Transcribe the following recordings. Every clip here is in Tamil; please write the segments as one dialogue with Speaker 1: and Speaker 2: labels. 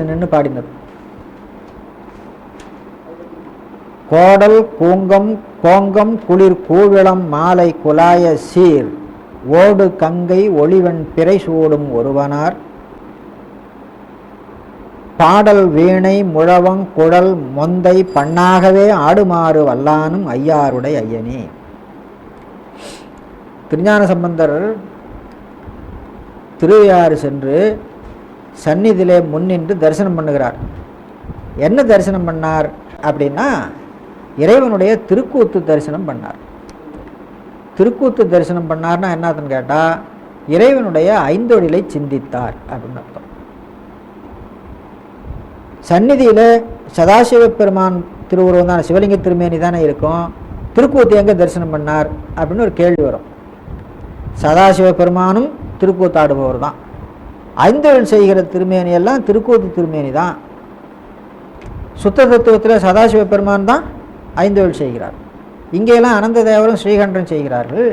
Speaker 1: நின்று பாடினர். கோடல் கூங்கம் கோங்கம் குளிர் கூவிளம் மாலை குலாய சீர். ஓடு கங்கை ஒளிவன் பிறை சூடும் ஒருவனார். பாடல் வீணை முழவங் குழல் மொந்தை பண்ணாகவே ஆடுமாறு வல்லானும் ஐயாருடைய ஐயனே. திருஞான சம்பந்தர் திருவையாறு சென்று சந்நிதியிலே முன்னின்று தரிசனம் பண்ணுகிறார். என்ன தரிசனம் பண்ணார் அப்படின்னா இறைவனுடைய திருக்கூத்து தரிசனம் பண்ணார். திருக்கூத்து தரிசனம் பண்ணார்னா என்னதுன்னு கேட்டால் இறைவனுடைய ஐந்தொழிலை சிந்தித்தார் அப்படின்னு அர்த்தம். சந்நிதியில் சதாசிவ பெருமான் திருவுருவம் தான் சிவலிங்க திருமேனி தானே இருக்கும் திருக்கூத்து எங்கே தரிசனம் பண்ணார் அப்படின்னு ஒரு கேள்வி வரும். சதாசிவ பெருமானும் திருக்கூத்தாடுபவர் தான். ஐந்தொழில் செய்கிற திருமேனி எல்லாம் திருக்கூத்து திருமேனி தான். சுத்த தத்துவத்தில் சதாசிவ பெருமான் தான் ஐந்தொழில் செய்கிறார். இங்கேயெல்லாம் அனந்த தேவரும் ஸ்ரீகண்டன் செய்கிறார்கள்.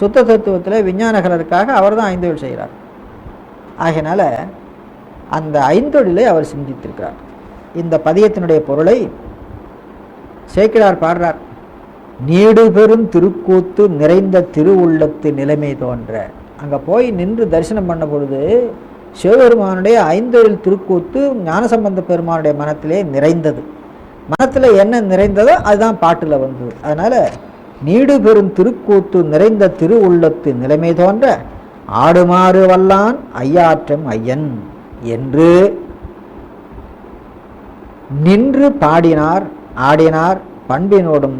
Speaker 1: சுத்த தத்துவத்தில் விஞ்ஞானகலருக்காக அவர் தான் ஐந்தொழில் செய்கிறார். ஆகையினால அந்த ஐந்தொழிலை அவர் சிந்தித்திருக்கிறார். இந்த பதியத்தினுடைய பொருளை சேக்கிழார் பாடுறார். நீடு பெரும் திருக்கூத்து நிறைந்த திருவுள்ளத்து நிலைமை தோன்ற. அங்கே போய் நின்று தரிசனம் பண்ண பொழுது சிவபெருமானுடைய ஐந்தொழில் திருக்கூத்து ஞானசம்பந்த பெருமானுடைய மனத்திலே நிறைந்தது. மனத்தில் என்ன நிறைந்ததோ அதுதான் பாட்டில் வந்தது. அதனால் நீடு பெரும் திருக்கூத்து நிறைந்த திரு உள்ளத்து நிலைமை தோன்ற ஆடுமாறு வல்லான் ஐயாற்றம் ஐயன் என்று நின்று பாடினார் ஆடினார் பண்பினோடும்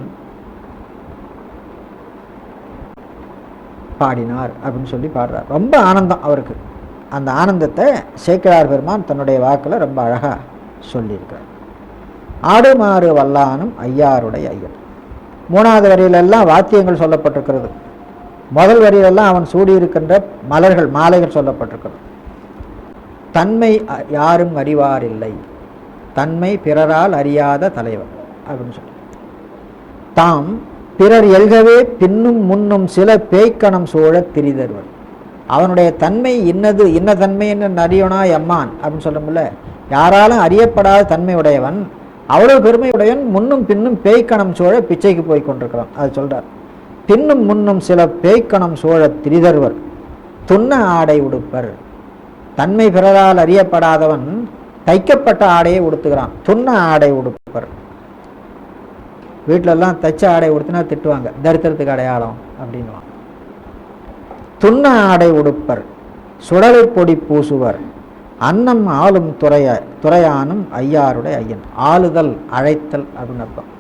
Speaker 1: பாடினார் அப்படின்னு சொல்லி பாடுறார். ரொம்ப ஆனந்தம் அவருக்கு. அந்த ஆனந்தத்தை சேக்கிரார் பெருமான் தன்னுடைய வாக்கில் ரொம்ப அழகாக சொல்லியிருக்கிறார். ஆடுமாறு வல்லானும் ஐயாருடைய ஐயன். மூணாவது வரியிலெல்லாம் வாத்தியங்கள் சொல்லப்பட்டிருக்கிறது. முதல் வரியிலெல்லாம் அவன் சூடியிருக்கின்ற மலர்கள் மாலைகள் சொல்லப்பட்டிருக்கிறது. தன்மை யாரும் யாரும் அறிவாரில்லை. தன்மை பிறரால் அறியாத தலைவர் அப்படின்னு சொல்லி. தாம் பிறர் எல்கவே பின்னும் முன்னும் சில பேய்க்கணம் சூழ திரிதருவர். அவனுடைய தன்மை இன்னது இன்ன தன்மை என்ன அறியவனா எம்மான் அப்படின்னு சொல்லும்ல யாராலும் அறியப்படாத தன்மை உடையவன் அவ்வளவு பெருமையுடையவன் முன்னும் பின்னும் பேய்க்கணம் சோழ பிச்சைக்கு போய் கொண்டிருக்கிறான். அது சொல்றார். பின்னும் முன்னும் சில பேய்க்கணம் சோழ திரிதர்வர் துண்ண ஆடை உடுப்பர். தன்மை பிறரால் அறியப்படாதவன் தைக்கப்பட்ட ஆடையை உடுத்துகிறான். துண்ண ஆடை உடுப்பர். வீட்டிலெல்லாம் தைச்ச ஆடை உடுத்தினா திட்டுவாங்க. தரித்திரத்துக்கு அடையாளம் அப்படின்னுவான். துண்ண ஆடை உடுப்பர் சுடலை பொடி பூசுவர். அன்னம் ஆளும் துறைய துறையானும் ஐயாருடைய ஐயன். ஆளுதல் அழைத்தல் அப்படின்னு அர்த்தம்.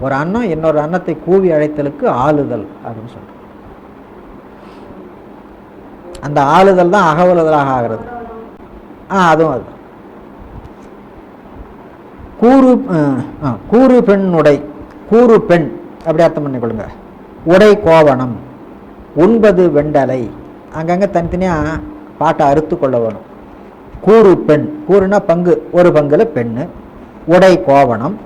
Speaker 1: ஒரு அன்னம் இன்னொரு அன்னத்தை கூவி அழைத்தலுக்கு ஆளுதல் அப்படின்னு சொல்றோம். அந்த ஆளுதல் தான் அகவலுதலாக ஆகிறது. ஆ அதுவும் அது கூறு ஆ, கூறு பெண் உடை கூறு பெண் அப்படி அர்த்தம் பண்ணிக்கொள்ளுங்க. உடை கோவணம். ஒன்பது வெண்டலை. அங்கங்கே தனித்தனியாக பாட்டை அறுத்து கொள்ள வேணும். கூறு பெண். கூறுனா பங்கு. ஒரு பங்குல பெண்ணு. உடை கோவணம்.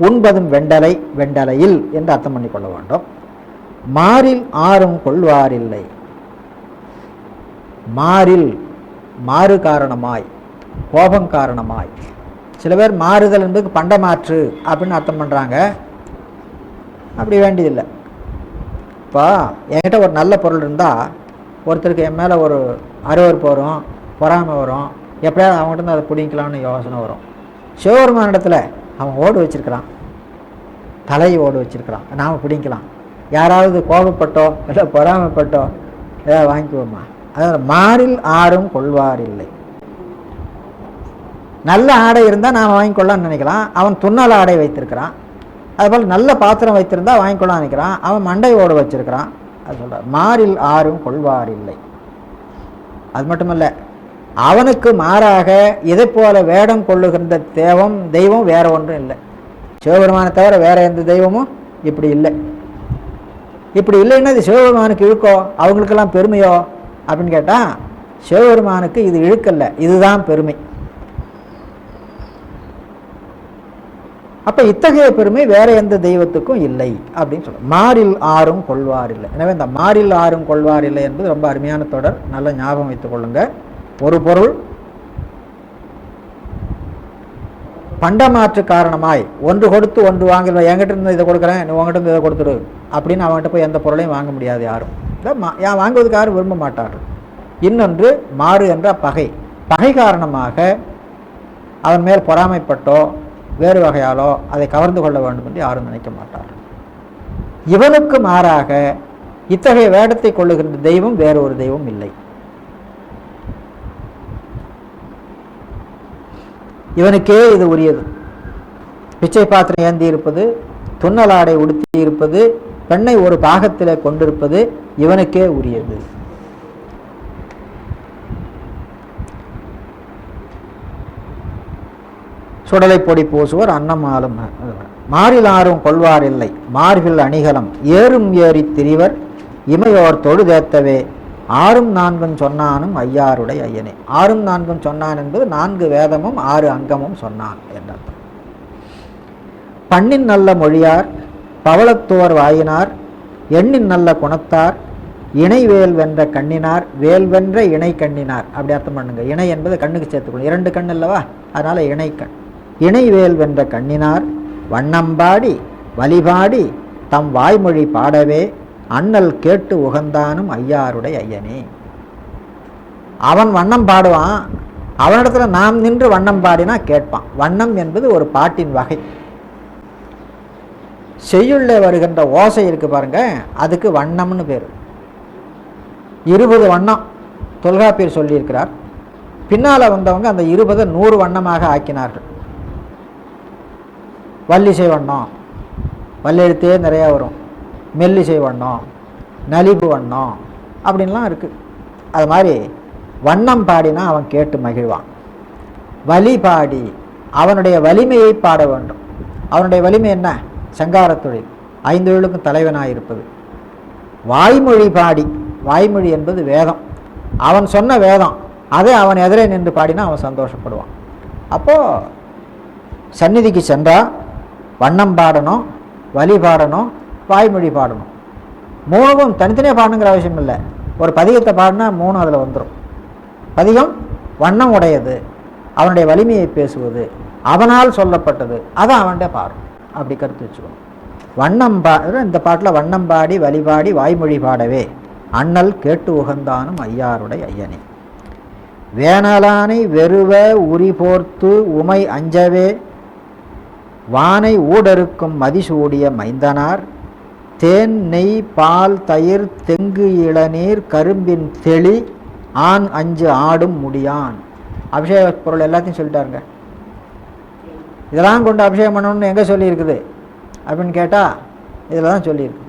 Speaker 1: ஒன்பதும் வெண்டலை வெண்டலையில் என்று அர்த்தம் பண்ணிக்கொள்ள வேண்டும். மாறில் ஆறும் கொள்வாரில்லை. மாறில் மாறு காரணமாய் கோபம் காரணமாய். சில பேர் மாறுதல் என்பதுக்கு பண்டமாற்று அப்படின்னு அர்த்தம் பண்ணுறாங்க அப்படி வேண்டியதில்லை. இப்போ என்கிட்ட ஒரு நல்ல பொருள் இருந்தால் ஒருத்தருக்கு என் மேலே ஒரு அருவறுப்பு வரும் பொறாமை வரும் எப்படியாவது அவங்ககிட்ட அதை பிடிக்கலாம்னு யோசனை வரும். சிவபெருமான இடத்துல அவன் ஓடு வச்சிருக்கிறான். தலையை ஓடு வச்சிருக்கிறான். நாம் பிடிக்கலாம் யாராவது கோபப்பட்டோ இல்லை பொறாமைப்பட்டோ ஏதாவது வாங்கிக்குவோமா? அதாவது மாறில் ஆறும் கொள்வார் இல்லை. நல்ல ஆடை இருந்தால் நாம் வாங்கிக்கொள்ளலாம்னு நினைக்கலாம். அவன் துண்ணல் ஆடை வைத்திருக்கிறான். அதுபோல் நல்ல பாத்திரம் வைத்திருந்தா வாங்கிக்கொள்ள நினைக்கிறான். அவன் மண்டை ஓட வச்சிருக்கிறான். அது சொல்ற மாறில் ஆறும் கொள்வார் இல்லை. அது மட்டுமல்ல அவனுக்கு மாறாக இதை போல வேடம் கொள்ளுகின்ற தேவம் தெய்வம் வேற ஒன்றும் இல்லை. சிவபெருமானை தவிர வேற எந்த தெய்வமும் இப்படி இல்லை. இப்படி இல்லைன்னா இது சிவபெருமானுக்கு இழுக்கோ? அவங்களுக்கெல்லாம் பெருமையோ? அப்படின்னு கேட்டால் சிவபெருமானுக்கு இது இழுக்கல்ல. இதுதான் பெருமை. அப்போ இத்தகைய பெருமை வேற எந்த தெய்வத்துக்கும் இல்லை அப்படின்னு சொல்ல மாறில் ஆறும் கொள்வார் இல்லை எனவே இந்த மாறில் ஆறும் கொள்வார் இல்லை என்பது ரொம்ப அருமையான தொடர். நல்ல ஞாபகம் வைத்துக் கொள்ளுங்க. ஒரு பொருள் பண்டமாற்று காரணமாய் ஒன்று கொடுத்து ஒன்று வாங்கல என்கிட்ட இருந்து இதை கொடுக்குறேன் நீ உங்ககிட்ட இருந்து இதை கொடுத்துடு அப்படின்னு அவன்கிட்ட போய் எந்த பொருளையும் வாங்க முடியாது யாரும். இல்லை மா வாங்குவதுக்கு யாரும் விரும்ப மாட்டார்கள். இன்னொன்று மாறு என்ற பகை. பகை காரணமாக அவன் மேல் பொறாமைப்பட்டோ வேறு வகையாலோ அதை கவர்ந்து கொள்ள வேண்டும் என்று யாரும் நினைக்க மாட்டார் இவனுக்கு மாறாக இத்தகைய வேடத்தை கொள்ளுகின்ற தெய்வம் வேறு ஒரு தெய்வம் இல்லை. இவனுக்கே இது உரியது. பிச்சை பாத்திரம் ஏந்தி இருப்பது துன்னலாடை உடுத்தி இருப்பது பெண்ணை ஒரு பாகத்திலே கொண்டிருப்பது இவனுக்கே உரியது. சுடலை பொடி பூசுவர் அன்னமாலும். மாறிலாரும் கொள்வார் இல்லை. மார்பில் அணிகலம். ஏறும் ஏறி திரிவர். இமையோர் தொழுதேத்தவே ஆறும் நான்கும் சொன்னானும் ஐயாருடைய ஐயனே. ஆறும் நான்கும் சொன்னான் என்பது நான்கு வேதமும் ஆறு அங்கமும் சொன்னான் என்ற பண்ணின் நல்ல மொழியார் பவளத்துவர் வாயினார் எண்ணின் நல்ல குணத்தார் இணை வேல் வென்ற கண்ணினார் வேல் வென்ற இணை கண்ணினார். அப்படி அர்த்தம் பண்ணுங்க. இணை என்பது கண்ணுக்கு சேர்த்துக்கணும் இரண்டு கண் அல்லவா? அதனால இணை கண். இணைவேல் வென்ற கண்ணினார். வண்ணம்பாடி வழிபாடி தம் வாய்மொழி பாடவே அண்ணல் கேட்டு உகந்தானும் ஐயாருடைய ஐயனே. அவன் வண்ணம் பாடுவான். அவனிடத்துல நாம் நின்று வண்ணம் பாடினா கேட்பான். வண்ணம் என்பது ஒரு பாட்டின் வகை. செய்யுள்ளே வருகின்ற ஓசை இருக்கு பாருங்க அதுக்கு வண்ணம்னு பேர். இருபது வண்ணம் தொல்காப்பியர் சொல்லியிருக்கிறார். பின்னால் வந்தவங்க அந்த இருபதை நூறு வண்ணமாக ஆக்கினார்கள். வள்ளிசை வண்ணம். வல்லெழுத்தே நிறையா வரும். மெல்லிசை வண்ணம் நலிபு வண்ணம் அப்படின்லாம் இருக்குது அது மாதிரி வண்ணம் பாடினா அவன் கேட்டு மகிழ்வான். வலி பாடி அவனுடைய வலிமையை பாட வேண்டும். அவனுடைய வலிமை என்ன? சங்காரத் ஐந்து ஐந்தொழிலுக்கும் தலைவனாக இருப்பது. வாய்மொழி பாடி வாய்மொழி என்பது வேதம். அவன் சொன்ன வேதம் அதை அவன் எதிரே நின்று பாடினா அவன் சந்தோஷப்படுவான். அப்போது சந்நிதிக்கு சென்றால் வண்ணம் பாடணும் வழி பாடணும் வாய்மொழி பாடணும். மூணுக்கும் தனித்தனியாக பாடணுங்கிற அவசியம் இல்லை. ஒரு பதிகத்தை பாடினா மூணு அதில் வந்துடும் பதிகம் வண்ணம் உடையது அவனுடைய வலிமையை பேசுவது அவனால் சொல்லப்பட்டது அதை அவன்கிட்ட பாடும் அப்படி கருத்து வச்சுக்கணும். வண்ணம் பா இந்த பாட்டில் வண்ணம் பாடி வழிபாடி வாய்மொழி பாடவே. அண்ணல் கேட்டு உகந்தானும் ஐயாருடைய ஐயனே. வேனலானை வெறுவ உரி போர்த்து உமை அஞ்சவே வானை ஊடறுக்கும் மதிசூடிய மைந்தனார் தேன் நெய் பால் தயிர் தெங்கு இளநீர் கரும்பின் தெளி ஆண் அஞ்சு ஆடும் முடியான். அபிஷேக பொருள் எல்லாத்தையும் சொல்லிட்டாருங்க. இதெல்லாம் கொண்டு அபிஷேகம் பண்ணணும்னு எங்கே சொல்லியிருக்குது? அப்படின்னு கேட்டால் இதில் தான் சொல்லியிருக்கு.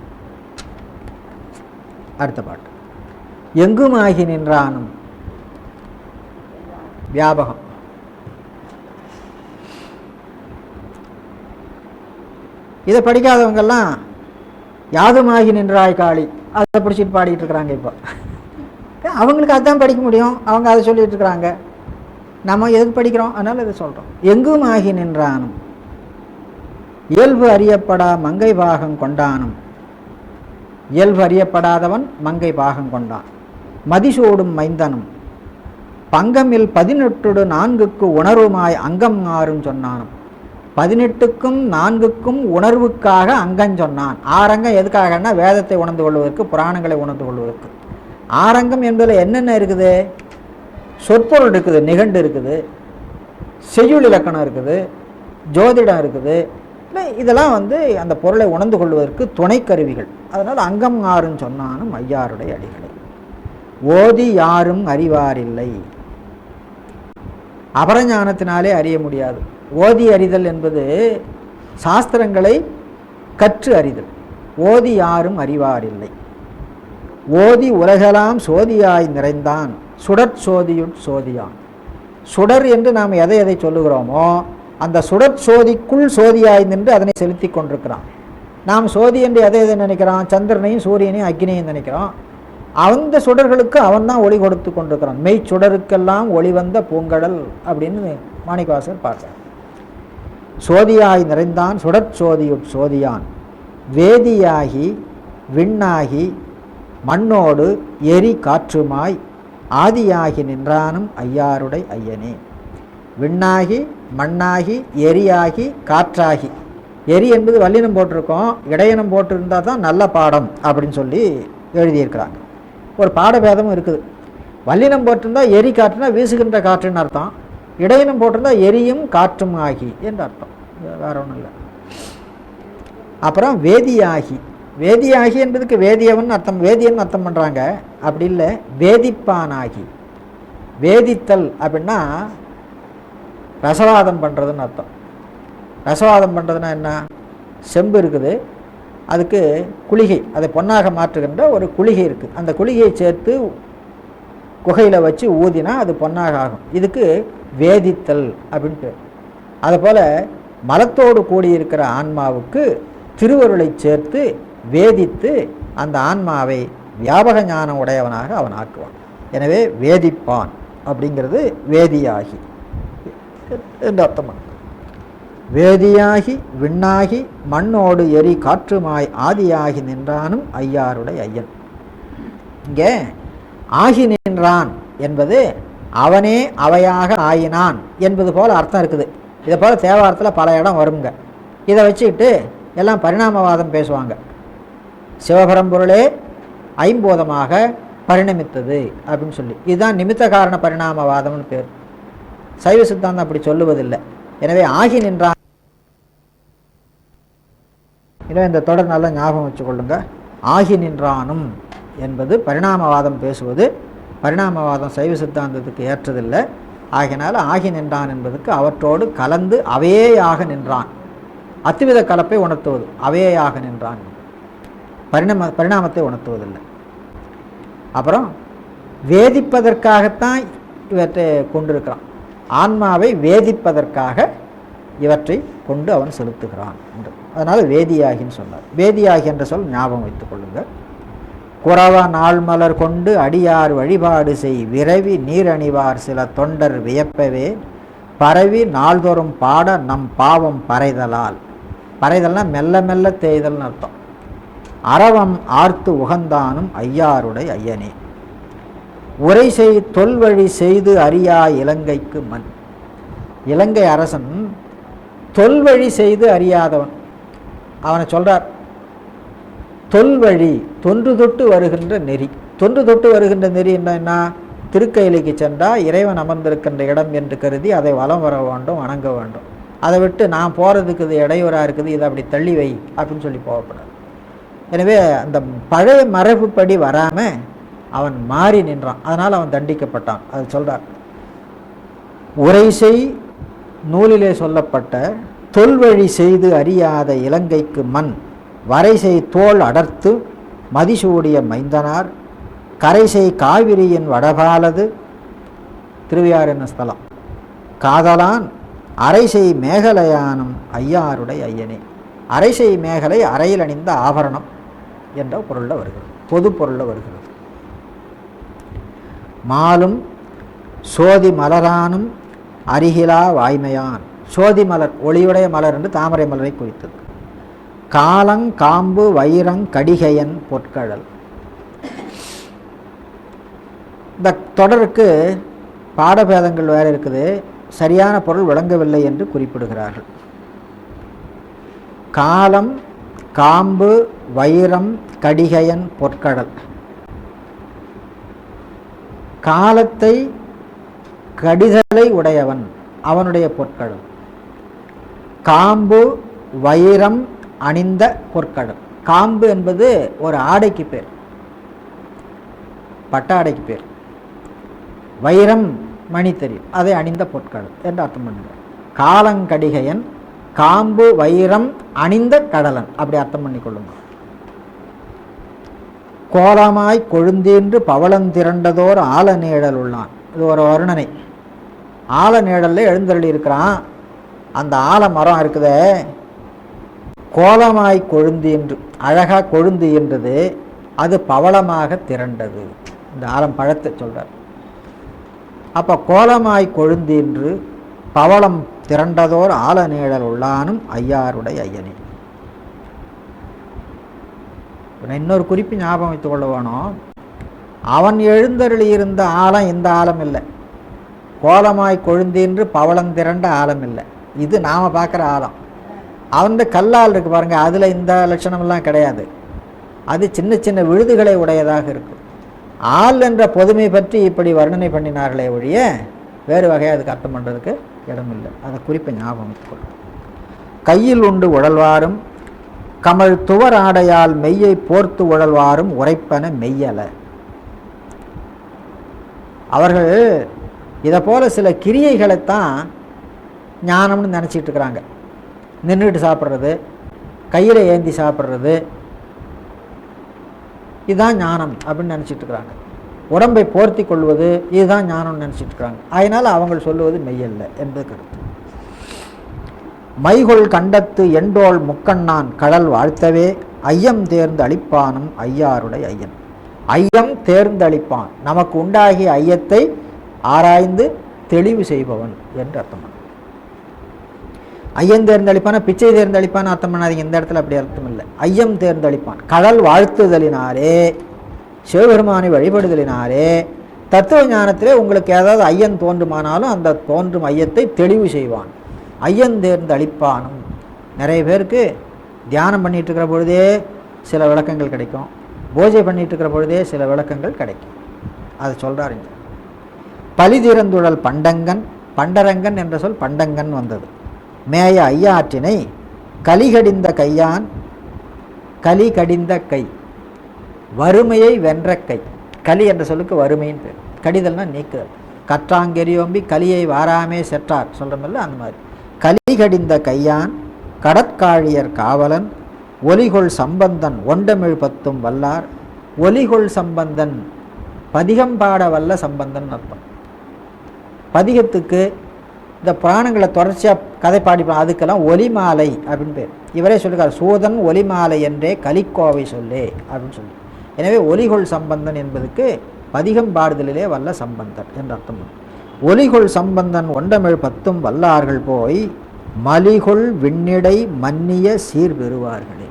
Speaker 1: அடுத்த பாட்டு. எங்கும் ஆகி நின்றானும்? வியாபகம். இதை படிக்காதவங்கெல்லாம் யாதுமாகி நின்றாய் காளி. அதை பிடிச்சிட்டு பாடிட்டு இருக்கிறாங்க இப்போ. அவங்களுக்கு அதான் படிக்க முடியும். அவங்க அதை சொல்லிட்டு இருக்கிறாங்க. நம்ம எதுக்கு படிக்கிறோம்? அதனால இதை சொல்கிறோம் எங்கும் ஆகி நின்றானும்? இயல்பு அறியப்படா மங்கை பாகம் கொண்டானும். இயல்பு அறியப்படாதவன் மங்கை பாகம் கொண்டான். மதிசோடும் மைந்தனும். பங்கமில் பதினெட்டுடு நான்குக்கு உணர்வுமாய் அங்கம் ஆறும் சொன்னானும். பதினெட்டுக்கும் நான்குக்கும் உணர்வுக்காக அங்கம் சொன்னான். ஆரங்கம் எதுக்காகன்னா வேதத்தை உணர்ந்து கொள்வதற்கு புராணங்களை உணர்ந்து கொள்வதற்கு. ஆரங்கம் என்பதில் என்னென்ன இருக்குது? சொற்பொருள் இருக்குது நிகண்டு இருக்குது செய்யுள் இலக்கணம் இருக்குது ஜோதிடம் இருக்குது. இல்லை இதெல்லாம் வந்து அந்த பொருளை உணர்ந்து கொள்வதற்கு துணைக்கருவிகள். அதனால் அங்கம் ஆறுன்னு சொன்னானும் ஐயாருடைய அடிகளை. ஓதி யாரும் அறிவாரில்லை. அபரஞானத்தினாலே அறிய முடியாது. ஓதி அறிதல் என்பது சாஸ்திரங்களை கற்று அறிதல். ஓதி யாரும் அறிவாரில்லை. ஓதி உலகெல்லாம் சோதியாய் நிறைந்தான். சுடற் சோதியுட் சோதியான். சுடர் என்று நாம் எதை எதை சொல்லுகிறோமோ அந்த சுடற் சோதிக்குள் சோதியாய் நின்று அதனை செலுத்தி கொண்டிருக்கிறான். நாம் சோதி என்று எதை எதை நினைக்கிறோம்? சந்திரனையும் சூரியனையும் அக்னியையும் நினைக்கிறோம். அந்த சுடர்களுக்கு அவன் தான் ஒளி கொடுத்து கொண்டிருக்கிறான். மெய் சுடருக்கெல்லாம் ஒளி வந்த பூங்கடல் அப்படின்னு மாணிக்கவாசகர் பார்த்தார். சோதியாய் நிறைந்தான் சுடற் சோதியுட் சோதியான். வேதியாகி விண்ணாகி மண்ணோடு எரி காற்றுமாய் ஆதியாகி நின்றானும் ஐயாருடை ஐயனே. விண்ணாகி மண்ணாகி எரியாகி காற்றாகி. எரி என்பது வல்லினம் போட்டிருக்கோம் இடையினம் போட்டிருந்தால் தான் நல்ல பாடம் அப்படின்னு சொல்லி எழுதியிருக்கிறாங்க. ஒரு பாடபேதமும் இருக்குது. வல்லினம் போட்டிருந்தா எரி காற்றுனா வீசுகின்ற காற்றுன்னு அர்த்தம். இடையினம் போட்டிருந்தா எரியும் காற்றும் ஆகி என்று அர்த்தம். வேற ஒன்றும் இல்லை. அப்புறம் வேதியாகி. வேதியாகி என்பதுக்கு வேதியவன் அர்த்தம் வேதியன் அர்த்தம் பண்ணுறாங்க அப்படி இல்லை வேதிப்பானாகி. வேதித்தல் அப்படின்னா ரசவாதம் பண்ணுறதுன்னு அர்த்தம். ரசவாதம் பண்ணுறதுன்னா என்ன? செம்பு இருக்குது. அதுக்கு குளிகை அதை பொன்னாக மாற்றுகின்ற ஒரு குளிகை இருக்குது அந்த குளிகையை சேர்த்து குகையில் வச்சு ஊதினா அது பொன்னாக ஆகும். இதுக்கு வேதித்தல் அப்படின்ட்டு அதுபோல் மலத்தோடு கூடியிருக்கிற ஆன்மாவுக்கு திருவருளை சேர்த்து வேதித்து அந்த ஆன்மாவை வியாபக ஞானம் உடையவனாக அவன் ஆக்குவான். எனவே வேதிப்பான் அப்படிங்கிறது வேதியாகி. என்று அர்த்தமாக வேதியாகி விண்ணாகி மண்ணோடு எரி காற்றுமாய் ஆதியாகி நின்றானும் ஐயாருடைய ஐயன். இங்கே ஆகி நின்றான் என்பது அவனே அவையாக ஆயினான் என்பது போல அர்த்தம் இருக்குது. இதை போல தேவாரத்தில் பல இடம் வருங்க. இதை வச்சுக்கிட்டு எல்லாம் பரிணாமவாதம் பேசுவாங்க. சிவபரம்பொருளே ஐம்போதமாக பரிணமித்தது அப்படின்னு சொல்லி. இதுதான் நிமித்த காரண பரிணாமவாதம்னு பேர். சைவ சித்தாந்தம் அப்படி சொல்லுவதில்லை. எனவே ஆகி நின்றான் எனவே இந்த தொடர் நல்லா ஞாபகம் வச்சுக்கொள்ளுங்க. ஆகி நின்றானும் என்பது பரிணாமவாதம் பேசுவது பரிணாமவாதம் சைவ சித்தாந்தத்துக்கு ஏற்றதில்லை. ஆகினால் ஆகி நின்றான் என்பதுக்கு அவற்றோடு கலந்து அவையேயாக நின்றான். அத்துவித கலப்பை உணர்த்துவது அவையாக நின்றான். பரிணாம பரிணாமத்தை உணர்த்துவதில்லை. அப்புறம் வேதிப்பதற்காகத்தான் இவற்றை கொண்டிருக்கிறான். ஆன்மாவை வேதிப்பதற்காக இவற்றை கொண்டு அவன் செலுத்துகிறான் என்று. அதனால் வேதியாகின்னு சொன்னார். வேதியாகி என்ற சொல் ஞாபகம் வைத்துக் கொள்ளுங்கள். குறவ நாள் மலர் கொண்டு அடியார் வழிபாடு செய் விரவி நீரணிவார் சில தொண்டர் வியப்பவே. பரவி நாள்தோறும் பாட நம் பாவம் பறைதலால் பறைதல்னால் மெல்ல மெல்ல தேய்தல்னு அர்த்தம். அறவம் ஆர்த்து உகந்தானும் ஐயாருடை ஐயனே. உரை செய் தொல்வழி செய்து அறியா இலங்கைக்கு மண். இலங்கை அரசன் தொல்வழி செய்து அறியாதவன். அவனை சொல்கிறார் தொல்வழி தொன்று தொட்டு வருகின்ற நெறி. தொன்று தொட்டு வருகின்ற நெறி என்ன? திருக்கையிலைக்கு சென்றால் இறைவன் அமர்ந்திருக்கின்ற இடம் என்று கருதி அதை வலம் வர வேண்டும் வணங்க வேண்டும். அதை விட்டு நான் போகிறதுக்கு இது இடையூறாக இருக்குது இதை அப்படி தள்ளி வை அப்படின்னு சொல்லி போகக்கூடாது எனவே அந்த பழைய மரபுப்படி வராமல் அவன் மாறி நின்றான். அதனால் அவன் தண்டிக்கப்பட்டான். அது சொல்கிறார் உரை செய் நூலிலே சொல்லப்பட்ட தொல்வழி செய்து அறியாத இலங்கைக்கு மண் வரைசை தோல் அடர்த்து மதிசூடிய மைந்தனார் கரைசை காவிரியின் வடபாலது திருவையார் என்ன ஸ்தலம்? காதலான் அரைசை மேகலையானும் ஐயாருடைய ஐயனே. அரைசை மேகலை அறையில் அணிந்த ஆபரணம் என்ற பொருளில் வருகிறது பொது பொருளில் வருகிறது. மாலும் சோதி மலரானும் அருகிலா வாய்மையான். சோதி மலர் ஒளியுடைய மலர் என்று தாமரை மலரை குறித்தது. காலங் காம்பு வைரங் கடிகையன் பொற்கழல். இந்த தொடருக்கு பாடபேதங்கள் வேறு இருக்குது. சரியான பொருள் விளங்கவில்லை என்று குறிப்பிடுகிறார்கள். காலம் காம்பு வைரம் கடிகையன் பொற்கடல் காலத்தை கடிதலை உடையவன் அவனுடைய பொற்கடல் காம்பு வைரம் அணிந்த பொற்கடல் காம்பு என்பது ஒரு ஆடைக்கு பேர். பட்டாடைக்கு பேர். வைரம் மணி தெரியும் அதை அணிந்த பொற்கடல் என்று அர்த்தம் பண்ணுங்க. காலங்கடிகையன் காம்பு வைரம் அணிந்த கடலன் அப்படி அர்த்தம் பண்ணி கொள்ளுங்க. கோலமாய் கொழுந்தீன்று பவளந்திரண்டதோர் ஆல நீழல் உள்ளான். இது ஒரு வர்ணனை. ஆழ நீழல்ல எழுந்தருளி இருக்கிறான். அந்த ஆழ மரம் இருக்குதே. கோலமாய் கொழுந்தீன்று அழகாக கொழுந்து என்றது அது பவளமாக திரண்டது. இந்த ஆலம் பழத்தை சொல்கிறார் அப்போ கோலமாய் கொழுந்தீன்று பவளம் திரண்டதோர் ஆழ நீழல் உள்ளானும் ஐயாருடைய ஐயனே. நான் இன்னொரு குறிப்பு ஞாபகம் வைத்துக் கொள்ள வேணும். அவன் எழுந்தருளி இருந்த ஆழம் இந்த ஆழம் இல்லை கோலமாய் கொழுந்தின்று பவளந்திரண்ட ஆழம் இல்லை இது நாம் பார்க்குற ஆழம். அவன் கல்லால் இருக்கு பாருங்க அதில் இந்த லட்சணமெல்லாம் கிடையாது. அது சின்ன சின்ன விழுதுகளை உடையதாக இருக்கும் ஆள் என்ற பொதுமை பற்றி இப்படி வர்ணனை பண்ணினார்களே ஒழிய வேறு வகையாக அதுக்கு அர்த்தம் பண்ணுறதுக்கு இடமில்லை. அதை குறிப்பை ஞாபகம் கொள்ளும் கையில் உண்டு உழல்வாரும் கமல் துவர் ஆடையால் மெய்யை போர்த்து உழல்வாரும் உரைப்பன மெய்யல. அவர்கள் இதை போல் சில கிரியைகளைத்தான் ஞானம்னு நினச்சிட்டு இருக்கிறாங்க நின்றுட்டு சாப்பிட்றது கையில் ஏந்தி சாப்பிட்றது இதுதான் ஞானம் அப்படின்னு நினச்சிட்டு இருக்கிறாங்க உடம்பை போர்த்தி கொள்வது இதுதான் ஞானம்னு நினச்சிட்டு இருக்கிறாங்க அதனால் அவங்க சொல்லுவது மெய்யல்ல என்பது கருத்து. மைகொள் கண்டத்து எண்டோள் முக்கண்ணான் கடல் வாழ்த்தவே ஐயம் தேர்ந்து அளிப்பானும் ஐயாருடைய ஐயன். ஐயம் தேர்ந்து அளிப்பான். நமக்கு உண்டாகிய ஐயத்தை ஆராய்ந்து தெளிவு செய்பவன் என்று அர்த்தம் ஐயன் ஐயம் தேர்ந்தளிப்பான பிச்சை தேர்ந்தளிப்பான அர்த்தம் பண்ணாதீங்க. இந்த இடத்துல அப்படி அர்த்தம் இல்லை. ஐயம் தேர்ந்தளிப்பான். கடல் வாழ்த்துதலினாரே சிவபெருமானை வழிபடுதலினாலே தத்துவ ஞானத்திலே உங்களுக்கு ஏதாவது ஐயன் தோன்றுமானாலும் அந்த தோன்றும் ஐயத்தை தெளிவு செய்வான். ஐயன் தேர்ந்து அளிப்பானும் நிறைய பேருக்கு தியானம் பண்ணிட்டு இருக்கிற பொழுதே சில விளக்கங்கள் கிடைக்கும். பூஜை பண்ணிட்டு இருக்கிற பொழுதே சில விளக்கங்கள் கிடைக்கும். அதை சொல்கிறாருங்க இங்க பலிதிறந்துழல் பண்டங்கன் பண்டரங்கன் என்ற சொல் பண்டங்கன் வந்தது. மேய ஐயாற்றினை கலிகடிந்த கையான் கலி கடிந்த கை. வறுமையை வென்ற கை. கலி என்ற சொல்லுக்கு வறுமையின் பேர். கடிதல்னா நீக்குதல். கற்றாங்கெரியோம்பி கலியை வாராமே செற்றார் சொல்கிறோமில்ல அந்த மாதிரி. கலி கடிந்த கையான் கடற்காழியர் காவலன் ஒலிகொள் சம்பந்தன் ஒண்டமிழ் பத்தும் வல்லார். ஒலிகொள் சம்பந்தன் பதிகம்பாட வல்ல சம்பந்தன் அர்த்தம். பதிகத்துக்கு இந்த புராணங்களை தொடர்ச்சியாக கதை பாடிப்பான் அதுக்கெல்லாம் ஒலிமாலை அப்படின்னு பேர். இவரே சொல்லியிருக்கார் சூதன் ஒலிமாலை என்றே கலிக்கோவை சொல்லே அப்படின்னு சொல்லி. எனவே ஒலிகொள் சம்பந்தன் என்பதுக்கு பதிகம் பாடுதலிலே வல்ல சம்பந்தன் என்று அர்த்தம் ஒலிகொள் சம்பந்தன் ஒண்டமிழ் பத்தும் வல்லார்கள் போய் மலிகொள் விண்ணிடை மன்னிய சீர் பெறுவார்களே